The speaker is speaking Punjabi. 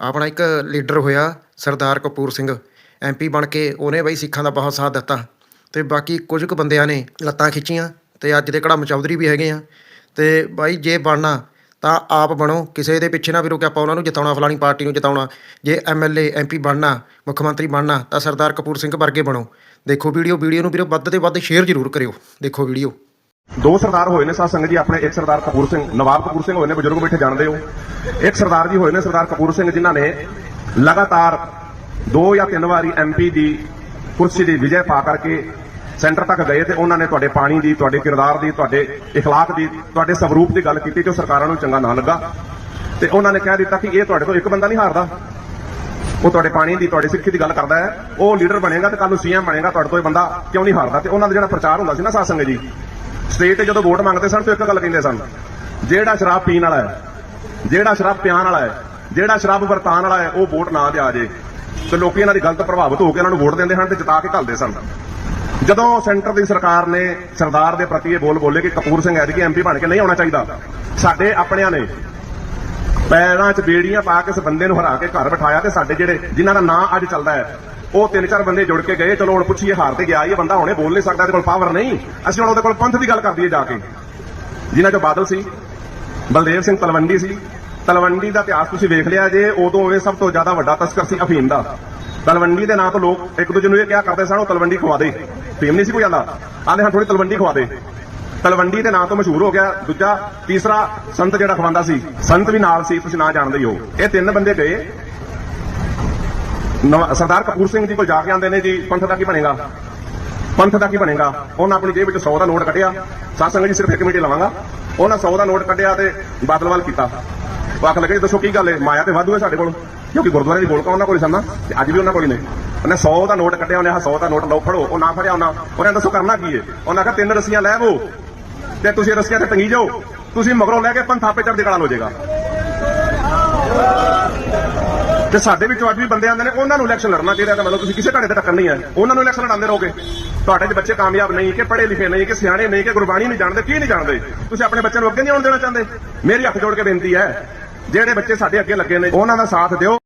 ਆਪਣਾ ਇੱਕ ਲੀਡਰ ਹੋਇਆ ਸਰਦਾਰ ਕਪੂਰ ਸਿੰਘ ਐਮਪੀ ਬਣ ਕੇ ਉਹਨੇ ਬਈ ਸਿੱਖਾਂ ਦਾ ਬਹੁਤ ਸਾਥ ਦਿੱਤਾ ਤੇ ਬਾਕੀ ਕੁਝ ਕੁ ਬੰਦਿਆਂ ਨੇ ਲੱਤਾਂ ਖਿੱਚੀਆਂ ਤੇ ਅੱਜ ਦੇ ਕੜਮ ਚੌਧਰੀ ਵੀ ਹੈਗੇ ਆ ਤੇ ਬਾਈ ਜੇ ਬਣਨਾ ਤਾਂ ਆਪ ਬਣੋ, ਕਿਸੇ ਦੇ ਪਿੱਛੇ ਨਾ ਫਿਰੋ ਕਿ ਆਪਾਂ ਉਹਨਾਂ ਨੂੰ ਜਿਤਾਉਣਾ, ਫਲਾਣੀ ਪਾਰਟੀ ਨੂੰ ਜਿਤਾਉਣਾ। ਜੇ ਐਮਐਲਏ ਐਮਪੀ ਬਣਨਾ, ਮੁੱਖ ਮੰਤਰੀ ਬਣਨਾ ਤਾਂ ਸਰਦਾਰ ਕਪੂਰ ਸਿੰਘ ਵਰਗੇ ਬਣੋ। ਦੇਖੋ ਵੀਡੀਓ ਵੀਡੀਓ ਨੂੰ ਵੀਰੋ ਵੱਧ ਤੇ ਵੱਧ ਸ਼ੇਅਰ ਜ਼ਰੂਰ ਕਰਿਓ। ਦੇਖੋ ਵੀਡੀਓ। ਦੋ ਸਰਦਾਰ ਹੋਏ ਨੇ ਸਾਧ ਸੰਗਤ ਜੀ ਆਪਣੇ ਇੱਕ ਸਰਦਾਰ ਕਪੂਰ ਸਿੰਘ ਨਵਾਬ ਕਪੂਰ ਸਿੰਘ ਹੋਏ ਨੇ ਬਜ਼ੁਰਗ ਬੈਠੇ ਜਾਣਦੇ ਹੋ ਇੱਕ ਸਰਦਾਰ ਜੀ ਹੋਏ ਨੇ ਸਰਦਾਰ ਕਪੂਰ ਸਿੰਘ ਜਿਨ੍ਹਾਂ ਨੇ ਲਗਾਤਾਰ ਦੋ ਜਾਂ ਤਿੰਨ ਵਾਰੀ ਐਮਪੀ ਦੀ ਕੁਰਸੀ ਦੀ ਵਿਜੈ ਪਾ ਕਰਕੇ ਸੈਂਟਰ ਤੱਕ ਗਏ ਤੇ ਉਹਨਾਂ ਨੇ ਤੁਹਾਡੇ ਪਾਣੀ ਦੀ ਤੁਹਾਡੇ ਕਿਰਦਾਰ ਦੀ ਤੁਹਾਡੇ اخلاق ਦੀ ਤੁਹਾਡੇ ਸਵਰੂਪ ਦੀ ਗੱਲ ਕੀਤੀ ਜੋ ਸਰਕਾਰਾਂ ਨੂੰ ਚੰਗਾ ਨਾ ਲੱਗਾ ਤੇ ਉਹਨਾਂ ਨੇ ਕਹਿ ਦਿੱਤਾ ਕਿ ਇਹ ਤੁਹਾਡੇ ਤੋਂ ਇੱਕ ਬੰਦਾ ਨਹੀਂ ਹਾਰਦਾ ਉਹ ਤੁਹਾਡੇ ਪਾਣੀ ਦੀ ਤੁਹਾਡੀ ਸਿੱਖੀ ਦੀ ਗੱਲ ਕਰਦਾ ਹੈ ਉਹ ਲੀਡਰ ਬਣੇਗਾ ਤੇ ਕੱਲ ਨੂੰ ਸੀਐਮ ਬਣੇਗਾ ਤੁਹਾਡੇ ਤੋਂ ਇਹ ਬੰਦਾ ਕਿਉਂ ਨਹੀਂ ਹਾਰਦਾ ਤੇ ਉਹਨਾਂ ਦਾ ਜਿਹੜਾ ਪ੍ਰਚਾਰ ਹੁੰਦਾ ਸੀ ਨਾ ਸਾਧ ਸੰਗਤ ਜੀ ਸਟੇਟ ਤੇ ਜਦੋਂ ਵੋਟ ਮੰਗਦੇ ਸਨ ਤੇ ਇੱਕ ਗੱਲ ਕਹਿੰਦੇ ਸਨ, ਜਿਹੜਾ ਸ਼ਰਾਬ ਪੀਣ ਵਾਲਾ ਹੈ, ਜਿਹੜਾ ਸ਼ਰਾਬ ਪਿਆਣ ਵਾਲਾ ਹੈ, ਜਿਹੜਾ ਸ਼ਰਾਬ ਵਰਤਾਨ ਵਾਲਾ ਹੈ, ਉਹ ਵੋਟ ਨਾ ਦੇ ਆ ਜੇ। ਤੇ ਲੋਕੀ ਇਹਨਾਂ ਦੀ ਗਲਤ ਪ੍ਰਭਾਵਿਤ ਹੋ ਕੇ ਇਹਨਾਂ ਨੂੰ ਵੋਟ ਦਿੰਦੇ ਹਨ ਤੇ ਜਿਤਾ ਕੇ ਘੱਲਦੇ ਸਨ। ਜਦੋਂ ਸੈਂਟਰ ਦੀ ਸਰਕਾਰ ਨੇ ਸਰਦਾਰ ਦੇ ਪ੍ਰਤੀ ਇਹ ਬੋਲ ਬੋਲੇ ਕਿ ਕਪੂਰ ਸਿੰਘ ਐਤਕੀ ਐਮਪੀ ਬਣ ਕੇ ਨਹੀਂ ਆਉਣਾ ਚਾਹੀਦਾ, ਸਾਡੇ ਆਪਣਿਆਂ ਨੇ ਪੈਰਾਂ 'ਚ ਬੇੜੀਆਂ ਪਾ ਕੇ ਇਸ ਬੰਦੇ ਨੂੰ ਹਰਾ ਕੇ ਘਰ ਬਿਠਾਇਆ ਤੇ ਸਾਡੇ ਜਿਹੜੇ ਜਿਨ੍ਹਾਂ ਦਾ ਨਾਂ ਅੱਜ ਚੱਲਦਾ ਹੈ, ਉਹ ਤਿੰਨ ਚਾਰ ਬੰਦੇ ਜੁੜ ਕੇ ਗਏ, ਚਲੋ ਹੁਣ ਪੁੱਛੀਏ ਹਾਰ ਤੇ ਗਿਆ ਇਹ ਬੰਦਾ ਹੁਣੇ ਬੋਲ ਨਹੀਂ ਸਕਦਾ, ਇਹਦੇ ਕੋਲ ਪਾਵਰ ਨਹੀਂ। ਅਸੀਂ ਹੁਣ ਉਹਦੇ ਕੋਲ ਪੰਥ ਦੀ ਗੱਲ ਕਰਦੀ ਹੈ ਜਾ ਕੇ। ਜਿਨ੍ਹਾਂ 'ਚੋਂ ਬਾਦਲ ਸੀ, ਬਲਦੇਵ ਸਿੰਘ ਤਲਵੰਡੀ ਸੀ, ਤਲਵੰਡੀ ਦਾ ਇਤਿਹਾਸ ਤੁਸੀਂ ਵੇਖ ਲਿਆ ਜੇ, ਉਦੋਂ ਇਹ ਸਭ ਤੋਂ ਜ਼ਿਆਦਾ ਵੱਡਾ ਤਸਕਰ ਸੀ ਅਫੀਮ ਦਾ। ਤਲਵੰਡੀ ਦੇ ਨਾਂ ਤੋਂ ਲੋਕ ਇੱਕ ਦੂਜੇ ਨੂੰ ਇਹ ਕਿਹਾ ਕਰਦੇ ਸਨ, ਉਹ ਤਲਵੰਡੀ ਖਵਾ ਦੇ। ਫੀਮ ਨਹੀਂ ਸੀ ਕੋਈ ਆਂਦਾ। ਆਂਦੇ ਹਾਂ ਥੋੜੀ ਤਲਵੰਡੀ ਖਵਾ ਦੇ। ਤਲਵੰਡੀ ਦੇ ਨਾਂ ਤੋਂ ਮਸ਼ਹੂਰ ਹੋ ਗਿਆ ਦੂਜਾ ਤੀਸਰਾ ਸੰਤ ਜਿਹੜਾ ਖਵਾਉਂਦਾ ਸੀ, ਸੰਤ ਵੀ ਨਾਲ ਸੀ, ਤੁਸੀਂ ਨਾਂ ਜਾਣਦੇ ਹੋ ਇਹ ਤਿੰਨ ਬੰਦੇ ਗਏ। ਸਰਦਾਰ ਕਪੂਰ ਸਿੰਘ ਜੀ ਕੋਲ ਜਾ ਕੇ ਆਂਦੇ ਨੇ ਜੀ, ਪੰਥ ਦਾ ਕੀ ਬਣੇਗਾ? ਪੰਥ ਦਾ ਕੀ ਬਣੇਗਾ? ਉਹਨਾਂ ਆਪਣੀ ਜੇਬ ਵਿੱਚ 100 ਦਾ ਨੋਟ ਕੱਢਿਆ। ਸਾਧ ਜੀ ਸਿਰਫ ਇੱਕ ਮਿੰਟ ਲਵਾਂਗਾ। ਉਹਨਾਂ 100 ਦਾ ਨੋਟ ਕੱਢਿਆ ਤੇ ਬਾਦਲ ਵੱਲ ਕੀਤਾ। ਉਹ ਆਖ ਲੱਗੇ ਜੀ, ਦੱਸੋ ਕੀ ਗੱਲ ਹੈ? ਮਾਇਆ ਤੇ ਵਾਧੂ ਹੈ ਸਾਡੇ ਕੋਲ। ਕਿਉਂਕਿ ਗੁਰਦੁਆਰੇ ਦੀ ਗੋਲਕਾ ਉਹਨਾਂ ਕੋਲ ਹੀ ਸਨ ਤੇ ਅੱਜ ਵੀ ਉਹਨਾਂ ਕੋਲ ਹੀ ਨੇ। ਉਹਨੇ 100 ਦਾ ਨੋਟ ਕੱਢਿਆ, ਉਹਨੇ ਆਹ 100 ਦਾ ਨੋਟ ਲਓ, ਫੜੋ, ਉਹ ਨਾ ਫੜਿਆ ਉਹਨਾਂ। ਉਹਨੇ ਦੱਸੋ ਕਰਨਾ ਕੀ ਹੈ? ਉਹਨਾਂ ਆਖਿਆ, ਤਿੰਨ ਰੱਸੀਆਂ ਲੈ ਵੋ ਤੇ ਤੁਸੀਂ ਰੱਸੀਆਂ ਤੇ ਟੰਗੀ ਜਾਓ। ਤੁਸੀਂ ਮਗਰੋਂ ਲੈ ਕੇ ਪੰਥ ਆਪੇ ਚੜ੍ਹਦੀ ਕਲਾ ਹੋ ਜਾਏਗਾ ਤੇ ਸਾਡੇ ਵਿੱਚੋਂ ਅੱਜ ਵੀ ਬੰਦੇ ਆਉਂਦੇ ਨੇ, ਉਹਨਾਂ ਨੂੰ ਇਲੈਕਸ਼ਨ ਲੜਨਾ ਚਾਹੀਦਾ ਤਾਂ ਮਤਲਬ ਤੁਸੀਂ ਕਿਸੇ ਘੜੇ ਤੇ ਟੱਕਰ ਨਹੀਂ ਹੈ ਉਹਨਾਂ ਨੂੰ ਇਲੈਕਸ਼ਨ ਲੜਾਉਂਦੇ ਰਹੋਗੇ। ਤੁਹਾਡੇ ਚ ਬੱਚੇ ਕਾਮਯਾਬ ਨਹੀਂ, ਕਿ ਪੜ੍ਹੇ ਲਿਖੇ ਨਹੀਂ, ਕਿ ਸਿਆਣੇ ਨਹੀਂ, ਕਿ ਗੁਰਬਾਣੀ ਨਹੀਂ ਜਾਣਦੇ, ਕੀ ਨਹੀਂ ਜਾਣਦੇ? ਤੁਸੀਂ ਆਪਣੇ ਬੱਚਿਆਂ ਨੂੰ ਅੱਗੇ ਨਹੀਂ ਆਉਣ ਦੇਣਾ ਚਾਹੁੰਦੇ। ਮੇਰੀ ਹੱਥ ਜੋੜ ਕੇ ਬੇਨਤੀ ਹੈ, ਜਿਹੜੇ ਬੱਚੇ ਸਾਡੇ ਅੱਗੇ ਲੱਗੇ ਨੇ, ਉਹਨਾਂ ਦਾ ਸਾਥ ਦਿਓ।